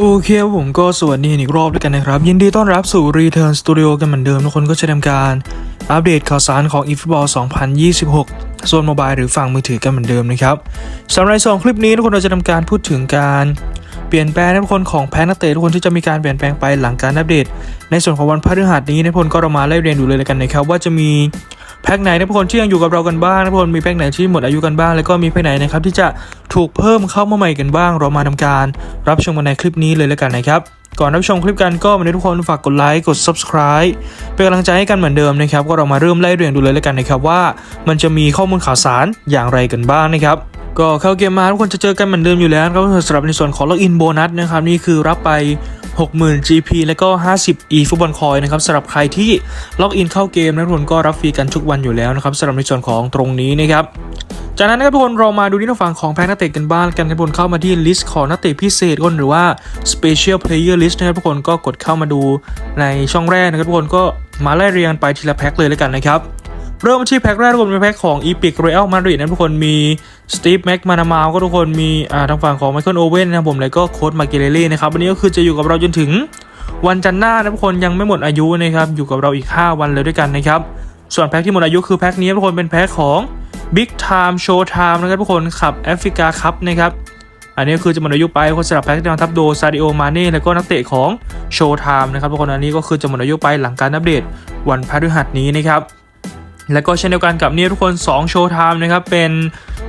โอเคผมก็สวัสดีอีกรอบด้วยกันนะครับ ยินดีต้อนรับสู่ Return Studio กันเหมือนเดิมทุกคนก็จะทำการ อัปเดตข่าวสารของ eFootball 2026 ส่วนโมบายหรือฝั่งมือถือกันเหมือนเดิมนะครับสำหรับสองคลิปนี้ทุกคนเราจะทำการพูดถึงการ เปลี่ยนแปลงทุกคนของแพ้นักเตะทุกคนที่จะมีการเปลี่ยนแปลงไปหลังการอัปเดต ในส่วนของวันพฤหัสนี้ทุกคนก็เรามาไล่เรียนดูเลยกันนะครับว่าจะมีแพ็กไหนนะทุกคนที่ยังอยู่กับเรากันบ้างนะทุกคนมีแพ็กไหนที่หมดอายุกันบ้าง แล้วก็มีแพ็กไหนนะครับที่จะถูกเพิ่มเข้ามาใหม่กันบ้าง เรามาทำการรับชมกันในคลิปนี้เลยแล้วกันนะครับก่อนรับชมคลิปกันก็วันนี้ทุกคนฝากกดไลค์กด subscribe เป็นกำลังใจให้กันเหมือนเดิมนะครับก็เรามาเริ่มไล่เรียงดูเลยแล้วกันนะครับว่า มันจะมีข้อมูลข่าวสารอย่างไรกันบ้างนะครับ ก็เข้าเกมมาทุกคนจะเจอกันเหมือนเดิมอยู่แล้วนะครับสำหรับในส่วนของล็อกอินโบนัสนะครับนี่คือรับไป 60,000 GP แล้วก็ 50 e ฟุตบอลคอยนะครับสำหรับใครที่ล็อกอินเข้าเกมนะทุกคนก็รับฟรีกันทุกวันอยู่แล้วนะครับสำหรับในส่วนของตรงนี้นะครับจากนั้นนะครับทุกคนเรามาดูที่ฝั่งของแพ็กนักเตะกันบ้างกันทุกคนเข้ามาที่ลิสต์ของนักเตะพิเศษคนหรือว่า Special Player List นะครับทุกคนก็กดเข้ามาดูในช่องแรกนะครับทุกคนก็มาไล่เรียงไปทีละแพ็กเลยแล้วกันนะครับ เริ่มที่แพ็กแรกทุกคนเป็นแพ็กของ Epic Real Madrid นะทุกคนมีสตีฟแม็กมานามาวก็ทุกคนมีอ่าทางฝั่งของไมเคิลโอเว่นนะครับผมแล้วก็โค้ดมาเกเรเล่นะครับวันนี้ก็คือจะอยู่กับเราจนถึงวันจันทร์หน้านะทุกคนยังไม่หมดอายุนะครับอยู่กับเราอีก 5 วันเลยด้วยกันนะครับส่วนแพ็กที่หมดอายุคือแพ็กนี้ทุกคนเป็นแพ็กของ Big Time Show Time นะครับทุกคนขับแอฟริกาคัพนะครับอันนี้คือจะหมดอายุไปคนสลับแพ็กที่นำทับโดซาดิโอมาเน่แล้วก็นักเตะของโชว์ไทม์นะครับทุกคนอันนี้ก็คือจะหมดอายุไปหลังการอัปเดตวันพฤหัสนี้นะครับ แล้วก็เช่นเดียวกันกับนี่ทุกคน2โชว์ไทม์นะครับ เป็น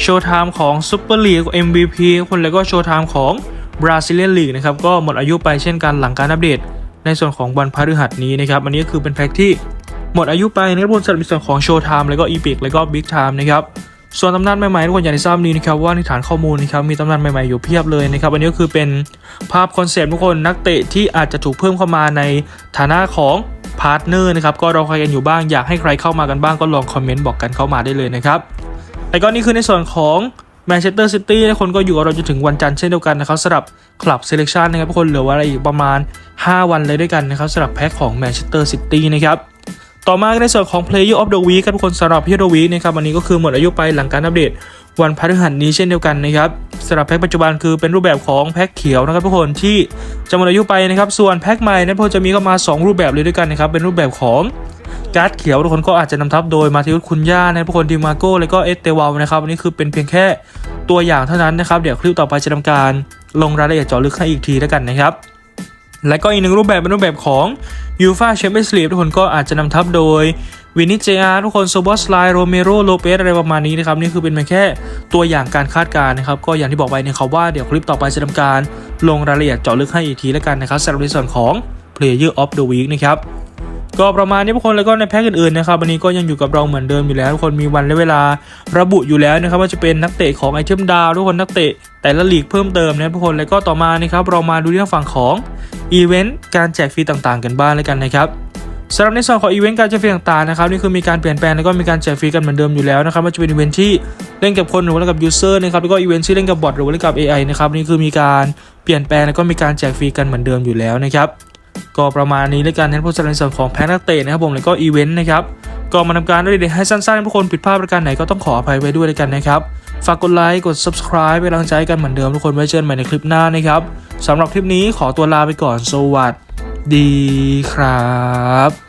โชว์ไทม์ของซูเปอร์ลีก MVP คนแล้วก็โชว์ไทม์ของบราซิเลียนลีกนะครับ ก็หมดอายุไปเช่นกันหลังการอัปเดต ในส่วนของวันพฤหัสนี้นะครับ อันนี้ก็คือเป็นแพ็กที่หมดอายุไปนะครับทุกคนสำหรับส่วนของโชว์ไทม์แล้วก็อีพิกแล้วก็บิ๊กไทม์นะครับส่วนตำนานใหม่ๆทุกคนอย่างที่ทราบดีนะครับว่าในฐานข้อมูลนะครับมีตำนานใหม่ๆอยู่เพียบเลยนะครับอันนี้ก็คือเป็นภาพคอนเซปต์ทุกคนนักเตะที่อาจจะถูกเพิ่มเข้ามาในฐานะของ พาร์ทเนอร์นะครับก็รอใครกันอยู่บ้างอยากให้ใครเข้ามากันบ้างก็ลองคอมเมนต์บอกกันเข้ามาได้เลยนะครับแล้วก็นี่คือในส่วนของแมนเชสเตอร์ซิตี้คนก็อยู่กับเราจนถึงวันจันทร์เช่นเดียวกันนะครับสำหรับคลับเซเลคชันนะครับทุกคนเหลือเวลาอีกประมาณ 5 วันเลยด้วยกันนะครับสำหรับแพ็คของแมนเชสเตอร์ซิตี้นะครับต่อมาในส่วนของ Player of the Week ครับทุกคนสำหรับ Player of the Week นะครับอันนี้ก็คือหมดอายุไปหลังการอัปเดต วันพฤหัสนี้เช่นเดียวกันนะครับสำหรับแพ็คปัจจุบันคือเป็นรูปแบบของแพ็คเขียวนะครับทุกคนที่จะหมดอายุไปนะครับ ส่วนแพ็คใหม่นั้นพวกจะมีเข้ามา 2 รูปแบบเลยด้วยกันนะครับ เป็นรูปแบบของการ์ดเขียวทุกคนก็อาจจะนำทับโดยมาทิอุสคุณย่านะทุกคนดิมาโก้แล้วก็เอสเตวาลนะครับอันนี้คือเป็นเพียงแค่ตัวอย่างเท่านั้นนะครับ เดี๋ยวคลิปต่อไปจะทำการลงรายละเอียดเจาะลึกให้อีกทีแล้วกันนะครับ และก็อีกหนึ่งรูปแบบเป็นรูปแบบของยูฟาแชมเปี้ยนส์ลีกทุกคนก็อาจจะนำทับโดยวินิจเจอาทุกคนโซบอสไลโรเมโรโลเปสอะไรประมาณนี้นะครับ นี่คือเป็นเพียงแค่ตัวอย่างการคาดการณ์นะครับ ก็อย่างที่บอกไปนะครับว่าเดี๋ยวคลิปต่อไปจะทำการลงรายละเอียดเจาะลึกให้อีกทีแล้วกันนะครับสำหรับในส่วนของ Player of the Week นะครับก็ประมาณนี้ทุกคนแล้วก็ในแพ็กอื่นๆนะครับวันนี้ก็ยังอยู่กับเราเหมือนเดิมอยู่แล้วทุกคนมีวันและเวลาระบุอยู่แล้วนะครับว่าจะเป็นนักเตะของไอเทมดาวทุกคนนักเตะแต่ละลีกเพิ่มเติมนะทุกคนแล้วก็ต่อมานะครับเรามาดูที่ทางฝั่งของ อีเวนต์การแจกฟรีต่างๆ กันบ้างแล้วกันนะครับสำหรับในส่วนของอีเวนต์การแจกฟรีต่างๆนะครับนี่คือมีการเปลี่ยนแปลงแล้วก็มีการแจกฟรีกันเหมือนเดิมอยู่แล้วนะครับว่าจะเป็นอีเวนต์ที่เล่นกับคนหรือว่าเล่นกับยูเซอร์นะครับแล้วก็อีเวนต์ที่เล่นกับบอทหรือว่าเล่นกับ AI นะครับนี่คือมีการเปลี่ยนแปลงแล้วก็มีการแจกฟรีกันเหมือนเดิมอยู่แล้วนะครับก็ประมาณนี้แล้วกันในผู้จัดในส่วนของแพ็กนักเตะนะครับผมแล้วก็อีเวนต์นะครับ ก็มาทำการด้วยเด็กให้สั้นๆทุกคนผิดพลาดประการไหนก็ต้องขออภัยไว้ด้วยด้วกันนะครับ ฝากกดไลค์กด subscribe เป็นกำลังใจกันเหมือนเดิมทุกคนไว้เจอกันใหม่ในคลิปหน้านะครับสำหรับคลิปนี้ขอตัวลาไปก่อนสวัสดีครับ